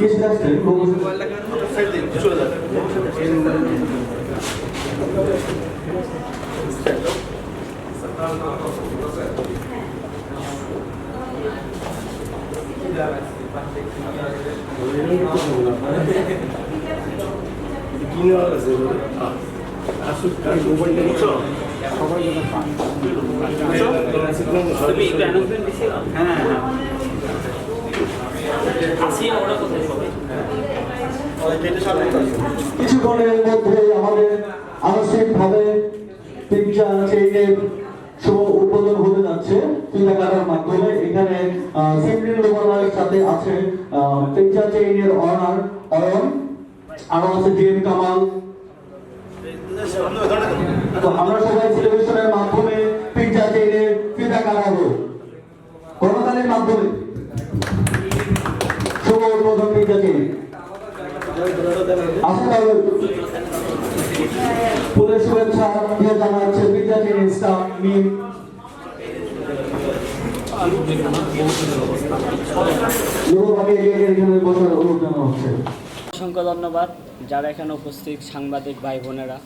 Guest আসছেন logo তুমি একটু অ্যানাউন্সমেন্ট দিছি হ্যাঁ হ্যাঁ। কিছুক্ষণের মধ্যে আমাদের আনুষ্ঠানিকভাবে পিকচার চেইনের উদ্বোধন হতে যাচ্ছে। মাধ্যমে এখানে সাথে আছে পিকচার চেইনের অনার অয়ন, আরও আছে কামাল। আমরা সবাই সেলিব্রেশনের মাধ্যমে শুভেচ্ছা দিয়ে জানাচ্ছে মিম। অসংখ্য ধন্যবাদ যারা এখানে উপস্থিত সাংবাদিক ভাই বোনেরা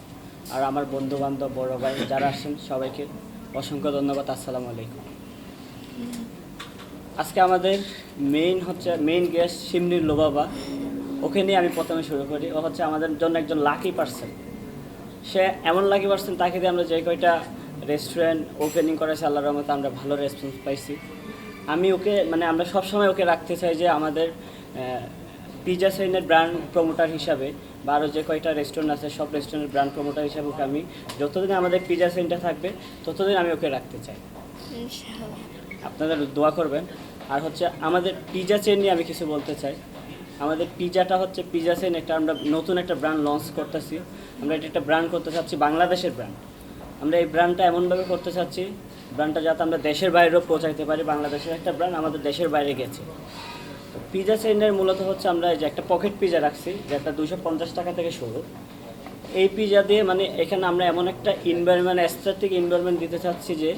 আর আমার বন্ধু বান্ধব বড় ভাই যারা আসেন সবাইকে অসংখ্য ধন্যবাদ, আসসালামু আলাইকুম। আজকে আমাদের মেইন হচ্ছে মেইন গেস্ট সিমনির লোবাবা। ওকে নিয়ে আমি প্রথমে শুরু করি। ও হচ্ছে আমাদের জন্য একজন লাকি পার্সন সে এমন লাকি পার্সন তাকে দিয়ে আমরা যে কয়টা রেস্টুরেন্ট ওপেনিং করেছে আল্লাহর রহমতে আমরা ভালো রেসপন্স পাইছি। আমি ওকে মানে আমরা সবসময় ওকে রাখতে চাই যে আমাদের পিজা সাইনের ব্র্যান্ড প্রমোটার হিসাবে বা আরও যে কয়টা রেস্টুরেন্ট আছে সব রেস্টুরেন্টের ব্র্যান্ড প্রমোটার হিসাবে ওকে আমি যতদিন আমাদের পিজা সেন্টার থাকবে ততদিন আমি ওকে রাখতে চাই। আপনারা দোয়া করবেন। আর হচ্ছে আমাদের পিজা চেন নিয়ে আমি কিছু বলতে চাই। আমাদের পিজাটা হচ্ছে পিজা সেন একটা আমরা নতুন একটা ব্র্যান্ড লঞ্চ করতেছি। আমরা এটা একটা ব্র্যান্ড করতে চাচ্ছি, বাংলাদেশের ব্র্যান্ড আমরা এই ব্র্যান্ডটা এমনভাবে করতে চাচ্ছি ব্র্যান্ডটা যাতে আমরা দেশের বাইরেও পৌঁছাইতে পারি, বাংলাদেশের একটা ব্র্যান্ড আমাদের দেশের বাইরে গেছে। পিজা চেনের মূলত হচ্ছে আমরা এই যে একটা পকেট পিজা রাখছি, যেটা দুশো পঞ্চাশ টাকা থেকে শুরু। এই পিজা দিয়ে মানে এখানে আমরা এমন একটা ইনভায়রনমেন্ট অ্যাস্থেটিক ইনভায়রনমেন্ট দিতে চাচ্ছি যে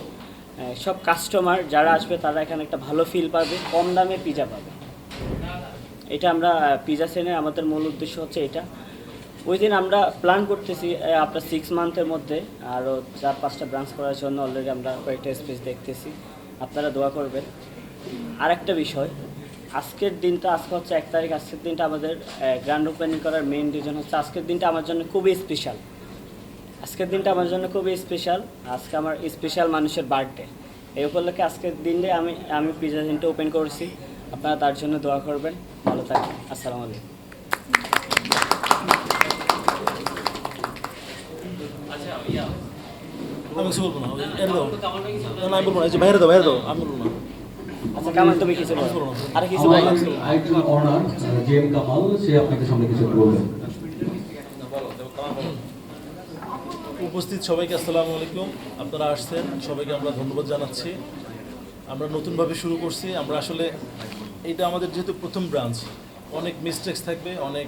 সব কাস্টমার যারা আসবে তারা এখানে একটা ভালো ফিল পাবে, কম দামে পিজা পাবে। এটা আমরা পিজা সেনের আমাদের মূল উদ্দেশ্য হচ্ছে এটা। ওই দিন আমরা প্ল্যান করতেছি আপনার সিক্স মান্থের মধ্যে আরও চার পাঁচটা ব্রাঞ্চ করার জন্য অলরেডি আমরা কয়েকটা স্পেস দেখতেছি। আপনারা দোয়া করবেন। আর একটা বিষয়, আজকের দিনটা, আজকে হচ্ছে এক তারিখ, আজকের দিনটা আমাদের গ্র্যান্ড ওপেনিং করার মেইন রিজন হচ্ছে আজকের দিনটা আমার জন্য খুবই স্পেশাল আজকের দিনটা আমার জন্য খুবই স্পেশাল আজকে আমার স্পেশাল মানুষের বার্থডে এই উপলক্ষে আজকের দিনে আমি আমি পিজা দিনটা ওপেন করছি। আপনারা তার জন্য দোয়া করবেন। ভালো থাকবেন। আসসালামু আলাইকুম। উপস্থিত সবাইকে আসসালামু আলাইকুম। আপনারা আসছেন সবাইকে আমরা ধন্যবাদ জানাচ্ছি। আমরা নতুনভাবে শুরু করছি আমরা আসলে এটা আমাদের যেহেতু প্রথম ব্রাঞ্চ অনেক মিস্টেক্স থাকবে অনেক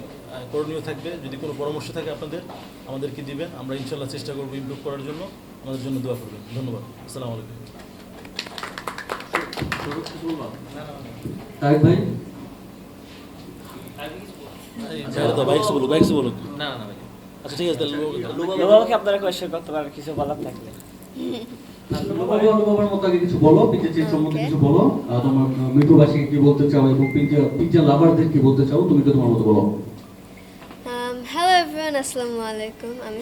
করণীয় থাকবে। যদি কোনো পরামর্শ থাকে আপনাদের আমাদেরকে দিবেন। আমরা ইনশাল্লাহ চেষ্টা করব ইমপ্রুভ করার জন্য। আমাদের জন্য দোয়া করবেন। ধন্যবাদ। আসসালামু আলাইকুম। ভাই? বাইরে দাও বাইকস বলো বাইকস বলো না না আচ্ছা ঠিক আছে লোবাবাকে আপনারা কোয়েশ্চেন করতে পারেন কিছু বলার থাকলে। কিছু বলো সম্বন্ধে কিছু বলো। তোমার মৃত্যুবাসীকে কি বলতে চাও এবং পিজ্জা পিজ্জা লাভারদের কি বলতে চাও তুমি তো তোমার মতো বলো। হ্যালো এভরিওয়ান আসসালামু আলাইকুম আমি